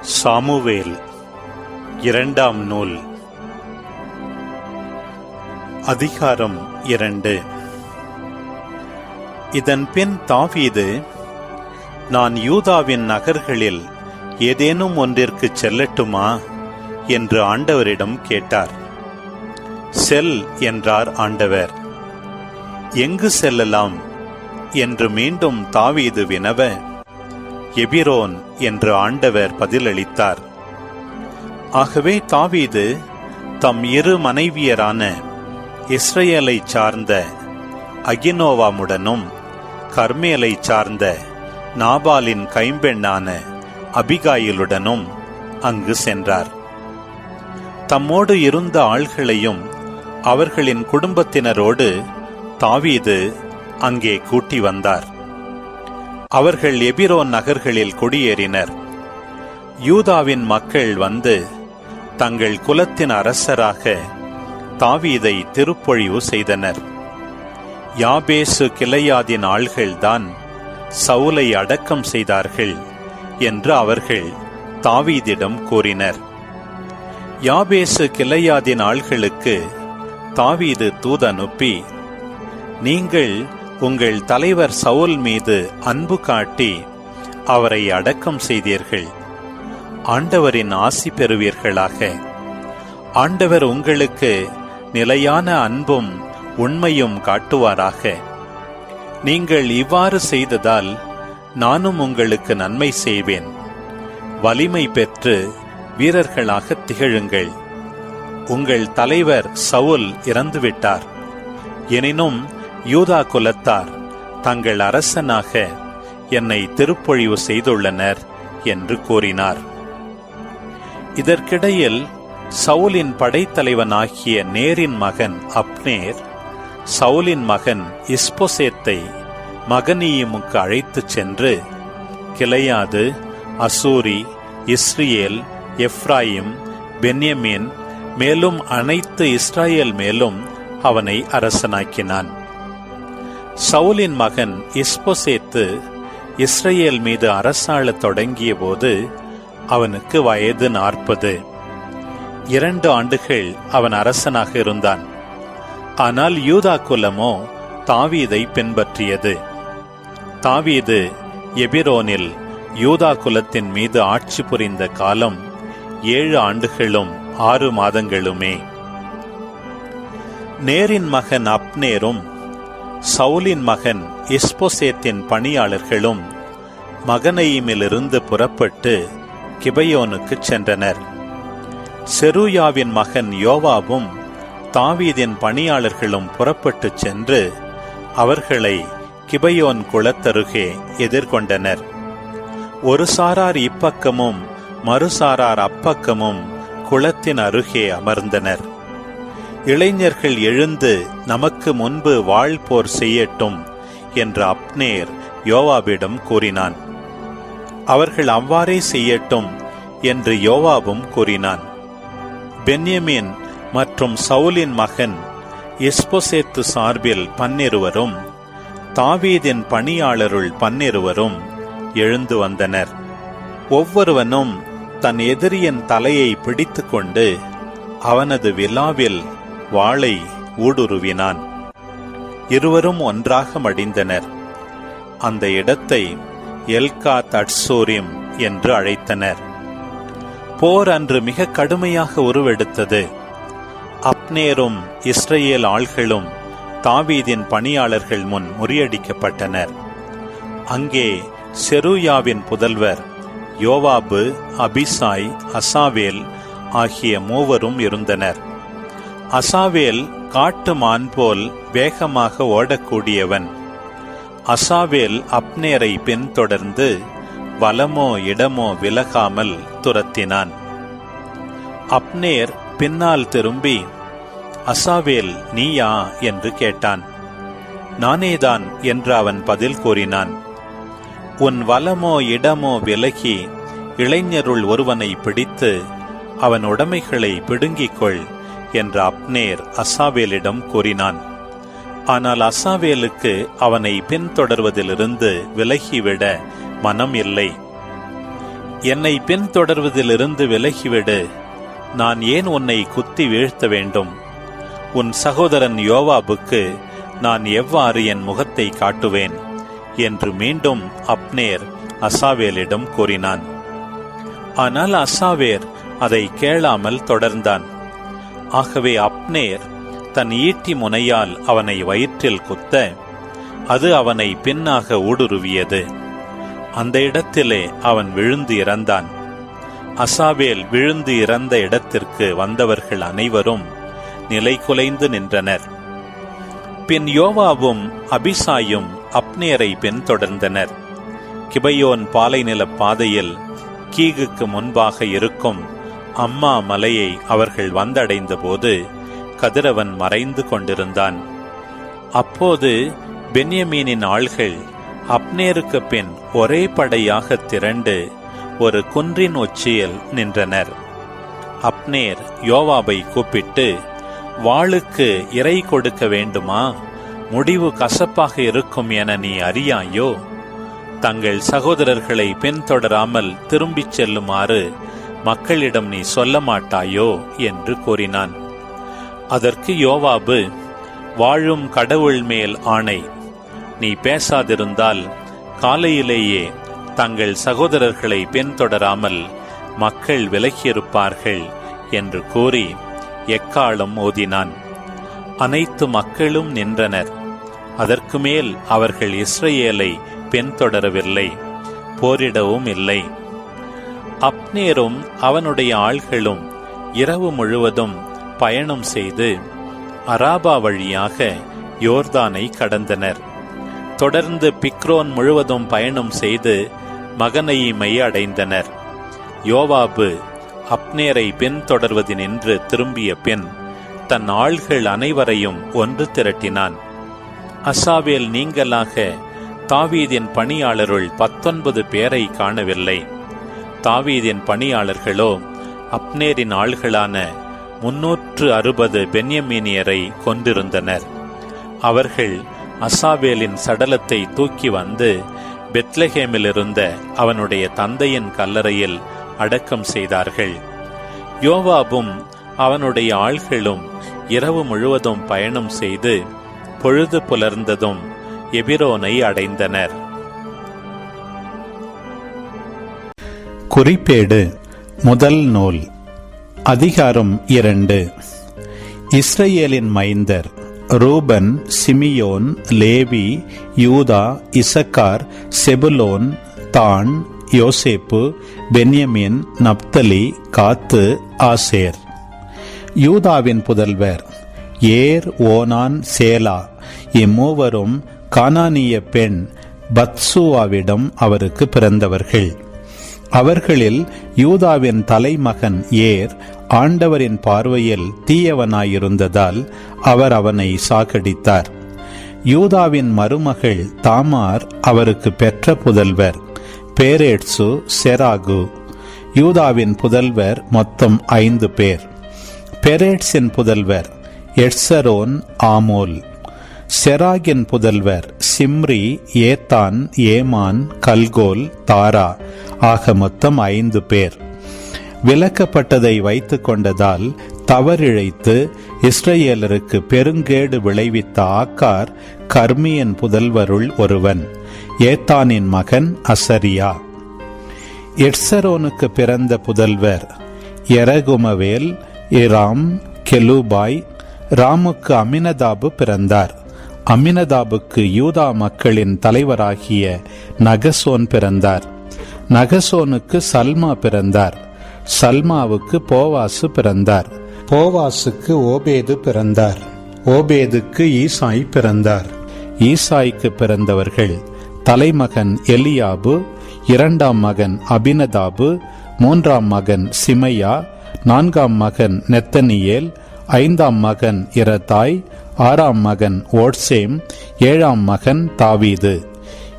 Samuel இரண்டாம் நூல். அதிகாரம் இரண்டு. இதன் பின் தாவீது நான் யூதாவின் நகர்களில் ஏதேனும் ஒன்றிற்கு செல்லட்டுமா? என்று ஆண்டவரிடம் கேட்டார். செல் என்றார் ஆண்டவர். எங்கு செல்லலாம்? என்று மீண்டும் தாவீது வினவ எபிரோன் என்று ஆண்டவர் பதிலளித்தார். ஆகவே தாவீது தம் இரு மனைவியரான இஸ்ரேலை சார்ந்த அகினோவாமுடனும் கர்மேலை சார்ந்த நாபாலின் கைம்பெண்ணான அபிகாயிலுடனும் அங்கு சென்றார். தம்மோடு இருந்த ஆள்களையும் அவர்களின் குடும்பத்தினரோடு தாவீது அங்கே கூட்டி வந்தார். அவர்கள் எபிரோன் நகர்களில் குடியேறினர். யூதாவின் மக்கள் வந்து தங்கள் குலத்தின் அரசராக தாவீதை திருப்பொழிவு செய்தனர். யாபேசு கிளையாதின் ஆள்கள்தான் சவுலை அடக்கம் செய்தார்கள் என்று அவர்கள் தாவீதிடம் கூறினர். யாபேசு கிளையாதின் ஆள்களுக்கு தாவீது தூதனுப்பி நீங்கள் உங்கள் தலைவர் சவுல் மீது அன்பு காட்டி அவரை அடக்கம் செய்தீர்கள். ஆண்டவரின் ஆசி பெறுவீர்களாக. ஆண்டவர் உங்களுக்கு நிலையான அன்பும் உண்மையும் காட்டுவாராக. நீங்கள் இவ்வாறு செய்ததால் நானும் உங்களுக்கு நன்மை செய்வேன். வலிமை பெற்று வீரர்களாக திகழுங்கள். உங்கள் தலைவர் சவுல் இறந்துவிட்டார். எனினும் யூதா குலத்தார் தங்கள் அரசனாக என்னை திருப்பொழிவு செய்துள்ளனர் என்று கூறினார். இதற்கிடையில் சவுலின் படைத்தலைவனாகிய நேரின் மகன் அப்னேர் சவுலின் மகன் இஸ்போசேத்தை மகனீயமுக்கு அழைத்துச் சென்று கிளையாது அசூரி இஸ்ரியேல் எஃப்ராயிம் பென்யமீன் மேலும் அனைத்து இஸ்ராயேல் மேலும் அவனை அரசனாக்கினான். சவுலின் மகன் இஸ்போசேத்து இஸ்ரேல் மீது அரசாளத் தொடங்கிய போது அவனுக்கு வயது நாற்பது. இரண்டு ஆண்டுகள் அவன் அரசனாக இருந்தான். ஆனால் யூதா குலமோ தாவீதை பின்பற்றியது. தாவீது எபிரோனில் யூதா குலத்தின் மீது ஆட்சி புரிந்த காலம் ஏழு ஆண்டுகளும் ஆறு மாதங்களுமே. நேரின் மகன் அப்னேரும் சவுலின் மகன் இஸ்போசேத்தின் பணியாளர்களும் மகனையிமிலிருந்து புறப்பட்டு கிபையோனுக்கு சென்றனர். செருயாவின் மகன் யோவாவும் தாவீதின் பணியாளர்களும் புறப்பட்டுச் சென்று அவர்களை கிபையோன் குளத்தருகே எதிர்கொண்டனர். ஒரு சாரார் இப்பக்கமும் மறுசாரார் அப்பக்கமும் குளத்தின் அருகே அமர்ந்தனர். இளைஞர்கள் எழுந்து நமக்கு முன்பு வாழ் போர் செய்யட்டும் என்று அப்னேர் யோவாபிடம் கூறினான். அவர்கள் அவ்வாறே செய்யட்டும் என்று யோவாபும் கூறினான். பென்யமின் மற்றும் சவுலின் மகன் எஸ்போசேத்து சார்பில் பன்னிருவரும் தாவீதின் பணியாளருள் பன்னிருவரும் எழுந்து வந்தனர். ஒவ்வொருவனும் தன் எதிரியின் தலையை பிடித்துக்கொண்டு அவனது விழாவில் வாளை ஊடுருவினான். இருவரும் ஒன்றாக மடிந்தனர். அந்த இடத்தை எல்கா தட்சோரிம் என்று அழைத்தனர். போர் அன்று மிக கடுமையாக உருவெடுத்தது. அப்னேரும் இஸ்ரேல் ஆள்களும் தாவீதின் பணியாளர்கள் முன் முறியடிக்கப்பட்டனர். அங்கே செருயாவின் புதல்வர் யோவாபு அபிசாய் அசாவேல் ஆகிய மூவரும் இருந்தனர். அசாவேல் காட்டு மான் போல் வேகமாக ஓடக்கூடியவன். அசாவேல் அப்னேரை பின்தொடர்ந்து வலமோ இடமோ விலகாமல் துரத்தினான். அப்னேர் பின்னால் திரும்பி அசாவேல் நீயா? என்று கேட்டான். நானேதான் என்று அவன் பதில் கூறினான். உன் வலமோ இடமோ விலகி இளைஞருள் ஒருவனை பிடித்து அவன் உடைமைகளை பிடுங்கிக் கொள். என்று அப்னேர் அசாவேலிடம் கூறினான். ஆனால் அசாவேலுக்கு அவனை பின்தொடர்வதிலிருந்து விலகிவிட மனம் இல்லை. என்னை பின்தொடர்வதிலிருந்து விலகிவிடு. நான் ஏன் உன்னை குத்தி வீழ்த்த வேண்டும்? உன் சகோதரன் யோவாபுக்கு நான் எவ்வாறு என் முகத்தை காட்டுவேன்? என்று மீண்டும் அப்னேர் அசாவேலிடம் கூறினான். ஆனால் அசாவேர் அதை கேளாமல் தொடர்ந்தான். ஆகவே அப்னேர் தன் ஈட்டி முனையால் அவனை வயிற்றில் குத்த அது அவனை பின்னாக ஊடுருவியது. அந்த இடத்திலே அவன் விழுந்து இறந்தான். அசாவேல் விழுந்து இறந்த இடத்திற்கு வந்தவர்கள் அனைவரும் நிலை குலைந்து நின்றனர். பின் யோவாவும் அபிசாயும் அப்னேரை பின்தொடர்ந்தனர். கிபையோன் பாலைநில பாதையில் கீகுக்கு முன்பாக இருக்கும் அம்மா மலையை அவர்கள் வந்தடைந்த போது கதிரவன் மறைந்து கொண்டிருந்தான். அப்போது பென்யமீனின் ஆள்கள் அப்னேருக்கு பின் ஒரே படையாக திரண்டு ஒரு குன்றின் உச்சியில் நின்றனர். அப்னேர் யோவாபை கூப்பிட்டு வாளுக்கு இறை கொடுக்க வேண்டுமா? முடிவு கசப்பாக இருக்கும் என நீ அறியாயோ? தங்கள் சகோதரர்களை பின்தொடராமல் திரும்பிச் செல்லுமாறு மக்களிடம் நீ சொல்ல மாட்டாயோ என்று கூறினான். அதற்கு யோவாபு வாழும் கடவுள் மேல் ஆணை. நீ பேசாதிருந்தால் காலையிலேயே தங்கள் சகோதரர்களை பின்தொடராமல் மக்கள் விலகியிருப்பார்கள் என்று கூறி எக்காலம் ஓதினான் அனைத்து மக்களும் நின்றனர். அதற்கு மேல் அவர்கள் இஸ்ரேலை பின்தொடரவில்லை போரிடவும் இல்லை. அப்னேரும் அவனுடைய ஆள்களும் இரவு முழுவதும் பயணம் செய்து அராபா வழியாக யோர்தானை கடந்தனர். தொடர்ந்து பிக்ரோன் முழுவதும் பயணம் செய்து மகனையுமை அடைந்தனர் யோவாபு அப்னேரை பின்தொடர்வதினின்று திரும்பிய பின் தன் ஆள்கள் அனைவரையும் ஒன்று திரட்டினான். அசாவேல் நீங்களாக தாவீதின் பணியாளருள் பத்தொன்பது பேரை காணவில்லை. தாவீதின் பணியாளர்களோ அப்னேரின் ஆள்களான முன்னூற்று அறுபது பென்யமீனியரை கொண்டிருந்தனர் அவர்கள் அசாவேலின் சடலத்தை தூக்கி வந்து பெத்லஹேமிலிருந்த அவனுடைய தந்தையின் கல்லறையில் அடக்கம் செய்தார்கள். யோவாபும் அவனுடைய ஆள்களும் இரவு முழுவதும் பயணம் செய்து பொழுது புலர்ந்ததும் எபிரோனை அடைந்தனர். குறிப்பேடு. முதல் நூல். அதிகாரம் இரண்டு. இஸ்ரேலின் மைந்தர் Reuben Simeon Levi Judah Issachar Zebulun Dan Joseph Benjamin Naphtali காத்து ஆசேர். யூதாவின் புதல்வர் ஏர் ஓனான் சேலா. இம்மூவரும் கானானிய பெண் பத்சுவாவிடம் அவருக்கு பிறந்தவர்கள். அவர்களில் யூதாவின் தலைமகன் ஏர் ஆண்டவரின் பார்வையில் தீயவனாயிருந்ததால் அவர் அவனை சாகடித்தார். யூதாவின் மருமகள் தாமார் அவருக்கு பெற்ற புதல்வர் பேரேட்சு செராகு. யூதாவின் புதல்வர் மொத்தம் ஐந்து பேர். பெரேட்ஸின் புதல்வர் எட்சரோன் ஆமோல். செராகின் புதல்வர் சிம்ரி ஏத்தான் ஏமான் கல்கோல் தாரா. ஆக மொத்தம் ஐந்து பேர். விலக்கப்பட்டதை வைத்துக்கொண்டதால் தவறிழைத்து இஸ்ரேலருக்கு பெருங்கேடு விளைவித்த ஆக்கார் கர்மியன் புதல்வருள் ஒருவன் ஏத்தானின் மகன் அசரியா. எட்சரோனுக்கு பிறந்த புதல்வர் எரகுமவேல் இராம் கெலுபாய் ராமுக்கு அமினதாபு பிறந்தார். அமினதாபுக்கு யூதா மக்களின் தலைவராகிய நகசோன் பிறந்தார். நகசோனுக்கு சல்மா பிறந்தார். சல்மாவுக்கு போவாசு பிறந்தார். போவாசுக்கு ஓபேது பிறந்தார். ஓபேதுக்கு ஈசாய் பிறந்தார். ஈசாய்க்கு பிறந்தவர்கள் தலைமகன் எலியாபு இரண்டாம் மகன் அபினதாபு மூன்றாம் மகன் சிமையா நான்காம் மகன் நெத்தனியேல் ஐந்தாம் மகன் இரதாய் ஆறாம் மகன் ஓட்சேம் ஏழாம் மகன் தாவீது.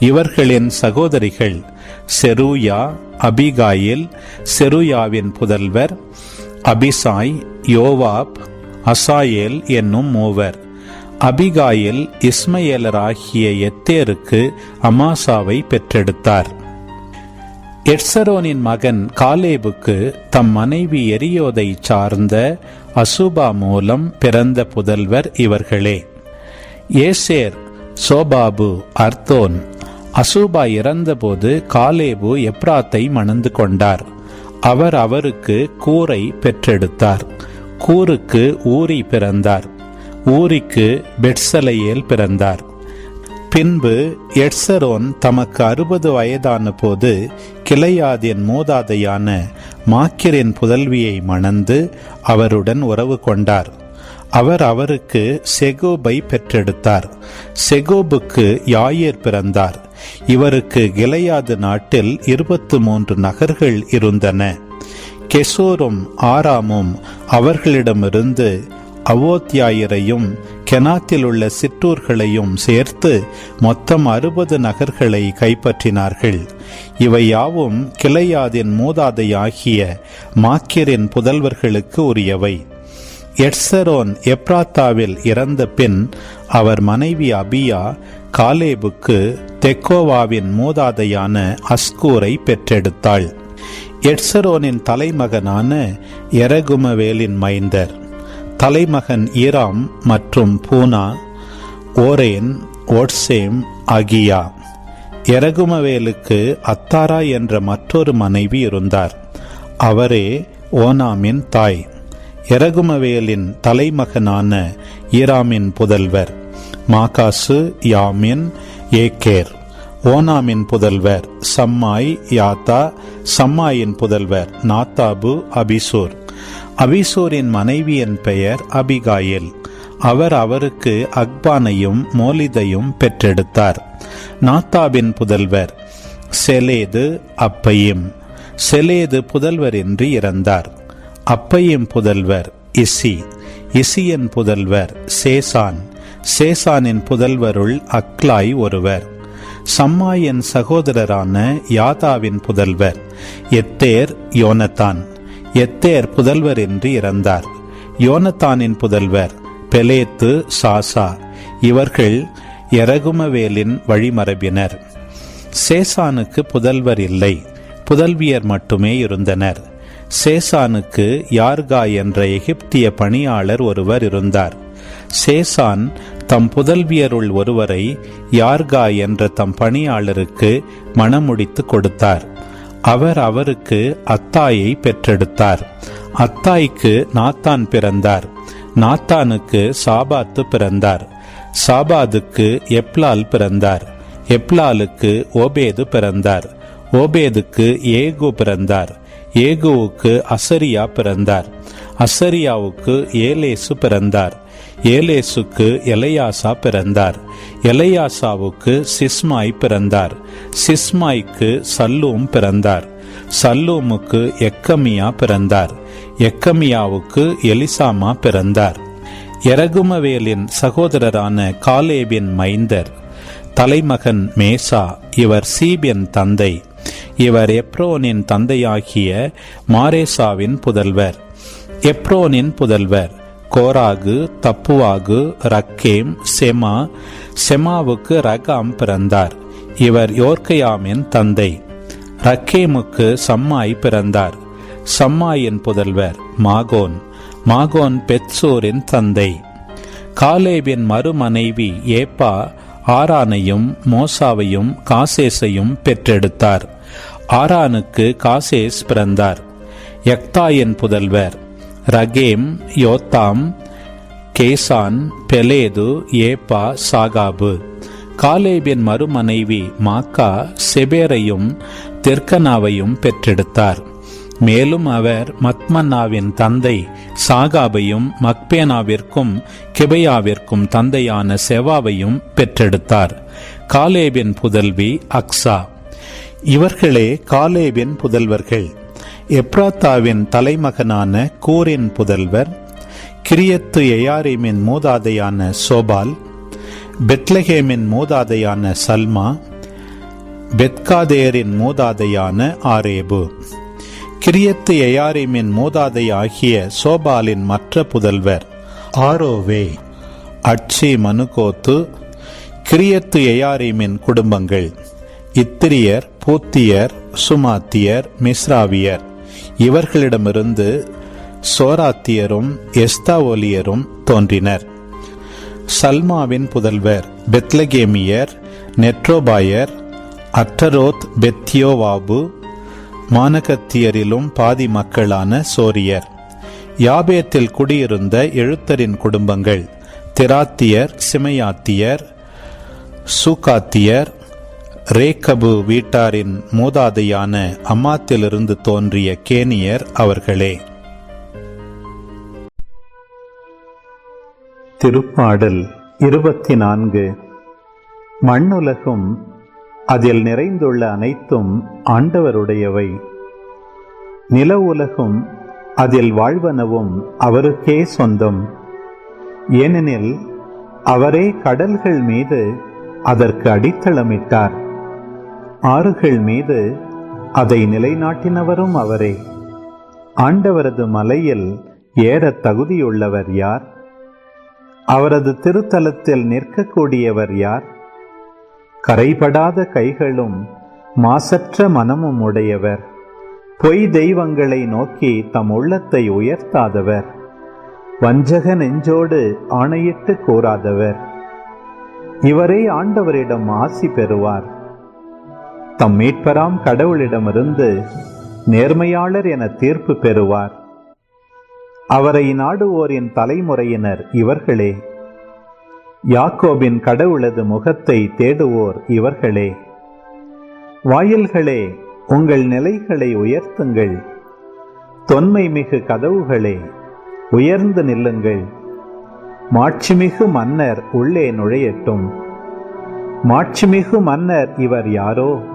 இவர்களின் சகோதரிகள் செருயா அபிகாயில் செருயாவின் புதல்வர் அபிசாய் யோவாப் அசாயேல் என்னும் மூவர். அபிகாயில் இஸ்மையேலராகிய எத்தேருக்கு அமாசாவை பெற்றெடுத்தார். எட்சரோனின் மகன் காலேபுக்கு தம் மனைவி எரியோதை சார்ந்த அசுபா மூலம் பிறந்த புதல்வர் இவர்களே. ஏசேர் சோபாபு அர்த்தோன் அசூபா இறந்தபோது காலேபு எப்ராத்தை மணந்து கொண்டார். அவர் அவருக்கு கூரை பெற்றெடுத்தார். கூருக்கு ஊரி பிறந்தார். ஊரிக்கு பெட்சலையேல் பிறந்தார். பின்பு எட்சரோன் தமக்கு அறுபது வயதான போது கிளையாதின் மூதாதையான மாக்கிரின் புதல்வியை மணந்து அவருடன் உறவு கொண்டார். அவர் அவருக்கு செகோபை பெற்றெடுத்தார். செகோபுக்கு யாயர் பிறந்தார். இவருக்கு கிளையாது நாட்டில் இருபத்து மூன்று நகர்கள் இருந்தன. கெசோரும் ஆராமும் அவர்களிடமிருந்து அவோத்தியாயரையும் கெனாத்தில் உள்ள சிற்றூர்களையும் சேர்த்து மொத்தம் அறுபது நகர்களை கைப்பற்றினார்கள். இவை யாவும் கிளையாதின் மூதாதையாகிய மாக்கிரின் புதல்வர்களுக்கு உரியவை. எட்சரோன் எப்ராத்தாவில் இறந்த பின் அவர் மனைவி அபியா காலேபுக்கு தெக்கோவாவின் மூதாதையான அஸ்கூரை பெற்றெடுத்தாள். எட்சரோனின் தலைமகனான எரகுமவேலின் மைந்தர். தலைமகன் ஈராம் மற்றும் பூனா ஓரேன் ஓட்சேம் அகியா எரகுமவேலுக்கு அத்தாரா என்ற மற்றொரு மனைவி இருந்தார். அவரே ஓனாமின் தாய். எரகுமவேலின் தலைமகனான ஈராமின் புதல்வர். மாகாசு யாமின் ஏகேர். ஓனாமின் புதல்வர் சம்மாய் யாத்தா. சம்மாயின் புதல்வர் நாத்தாபு அபிசூர். அபிசூரின் மனைவியின் பெயர் அபிகாயில். அவர் அவருக்கு அக்பானையும் மோலிதையும் பெற்றெடுத்தார். நாத்தாபின் புதல்வர் செலேது அப்பையும். செலேது புதல்வரின்றி இறந்தார். அப்பையும் புதல்வர் இசி. இசியின் புதல்வர் சேசான். சேசானின் புதல்வருள் அக்லாய் ஒருவர். சம்மாயின் சகோதரரான யாதாவின் புதல்வர் எத்தேர் யோனத்தான். எத்தேர் புதல்வர் என்று இறந்தார். யோனத்தானின் புதல்வர் பெலேத்து சாசா. இவர்கள் எரகுமவேலின் வழிமரபினர். சேசானுக்கு புதல்வர் இல்லை. புதல்வியர் மட்டுமே இருந்தனர். சேசானுக்கு யார்கா என்ற எகிப்திய பணியாளர் ஒருவர் இருந்தார். சேசான் தம் புதல்வியருள் ஒருவரை யார்கா என்ற தம் பணியாளருக்கு மணமுடித்து கொடுத்தார். அவர் அவருக்கு அத்தாயை பெற்றெடுத்தார். அத்தாய்க்கு நாத்தான் பிறந்தார். நாத்தானுக்கு சாபாத்து பிறந்தார். சாபாதுக்கு எப்லால் பிறந்தார். எப்லாலுக்கு ஓபேது பிறந்தார். ஓபேதுக்கு ஏகு பிறந்தார். ஏகுவுக்கு அசரியா பிறந்தார். அசரியாவுக்கு ஏலேசு பிறந்தார். ஏலேசுக்கு எலையாசா பிறந்தார். எலையாசாவுக்கு சிஸ்மாய் பிறந்தார். சிஸ்மாய்க்கு சல்லூம் பிறந்தார். சல்லூமுக்கு எக்கமியா பிறந்தார். எக்கமியாவுக்கு எலிசாமா பிறந்தார். எரகுமவேலின் சகோதரரான காலேபின் மைந்தர். தலைமகன் மேசா இவர் சீபியன் தந்தை. இவர் எப்ரோனின் தந்தையாகிய மாரேசாவின் புதல்வர். எப்ரோனின் புதல்வர். கோராகு தப்புவாகு ரக்கேம் செமா. செமாவுக்கு ரகாம் பிறந்தார். இவர் யோர்கையாமின் தந்தை. ரக்கேமுக்கு சம்மாய் பிறந்தார். சம்மாயின் புதல்வர் மாகோன். மாகோன் பெத்சூரின் தந்தை. காலேபின் மறுமனைவி ஏப்பா ஆரானையும் மோசாவையும் காசேஸையும் பெற்றெடுத்தார். ஆரானுக்கு காசேஸ் பிறந்தார். யக்தாயின் புதல்வர் ரகேம் யோத்தாம் கேசான் பெலேது ஏப்பா சாகாபு. காலேபின் மறுமனைவி மாக்கா செபேரையும் தெற்கனாவையும் பெற்றெடுத்தார். மேலும் அவர் மத்மன்னாவின் தந்தை சாகாபையும் மக்பேனாவிற்கும் கிபையாவிற்கும் தந்தையான செவாவையும் பெற்றெடுத்தார். காலேபின் புதல்வி அக்ஸா இவர்களே காலேபின் புதல்வர்கள். எப்ராத்தாவின் தலைமகனான கூரின் புதல்வர் கிரியத்து எயாரிமின் மூதாதையான சோபால் பெத்லஹேமின் மூதாதையான சல்மா பெத்காதேரின் மூதாதையான ஆரேபு. கிரியத்து எயாரிமின் மூதாதை ஆகிய சோபாலின் மற்ற புதல்வர் ஆரோவே அட்சி மனுகோத்து கிரியத்து எயாரிமின் குடும்பங்கள் இத்திரியர் பூத்தியர் சுமாத்தியர் மிஸ்ராவியர். இவர்களிடமிருந்து சோராத்தியரும் எஸ்தாவோலியரும் தோன்றினர். சல்மாவின் புதல்வர் பெத்லகேமியர் நெட்ரோபாயர் அட்டரோத் பெத்தியோவாபு மானகத்தியரிலும் பாதி மக்களான சோரியர். யாபேத்தில் குடியிருந்த எழுத்தரின் குடும்பங்கள் திராத்தியர் சிமையாத்தியர் சூகாத்தியர் ரேக்கபு வீட்டாரின் மூதாதையான அம்மாத்திலிருந்து தோன்றிய கேனியர் அவர்களே. திருப்பாடல் இருபத்தி நான்கு மண்ணுலகும் அதில் நிறைந்துள்ள அனைத்தும் ஆண்டவருடையவை. நில உலகும் அதில் வாழ்வனவும் அவருக்கே சொந்தம். ஏனெனில் அவரே கடல்கள் மீது அதற்கு அடித்தளமிட்டார். ஆறுகள் மீது அதை நிலைநாட்டினவரும் அவரே. ஆண்டவரது மலையில் ஏற தகுதியுள்ளவர் யார்? அவரது திருத்தலத்தில் நிற்கக்கூடியவர் யார்? கரைபடாத கைகளும் மாசற்ற மனமும் உடையவர். பொய் தெய்வங்களை நோக்கி தம் உள்ளத்தை உயர்த்தாதவர். வஞ்சக நெஞ்சோடு ஆணையிட்டு கூறாதவர். இவரே ஆண்டவரிடம் ஆசி பெறுவார். தம் மீட்பராம் கடவுளிடமிருந்து நேர்மையாளர் என தீர்ப்பு பெறுவார். அவரை நாடுவோரின் தலைமுறையினர் இவர்களே. யாக்கோபின் கடவுளது முகத்தை தேடுவோர் இவர்களே. வாயில்களே உங்கள் நிலைகளை உயர்த்துங்கள். தொன்மை மிகு கதவுகளே உயர்ந்து நில்லுங்கள். மாட்சிமிகு மன்னர் உள்ளே நுழையட்டும். மாட்சிமிகு மன்னர் இவர் யாரோ?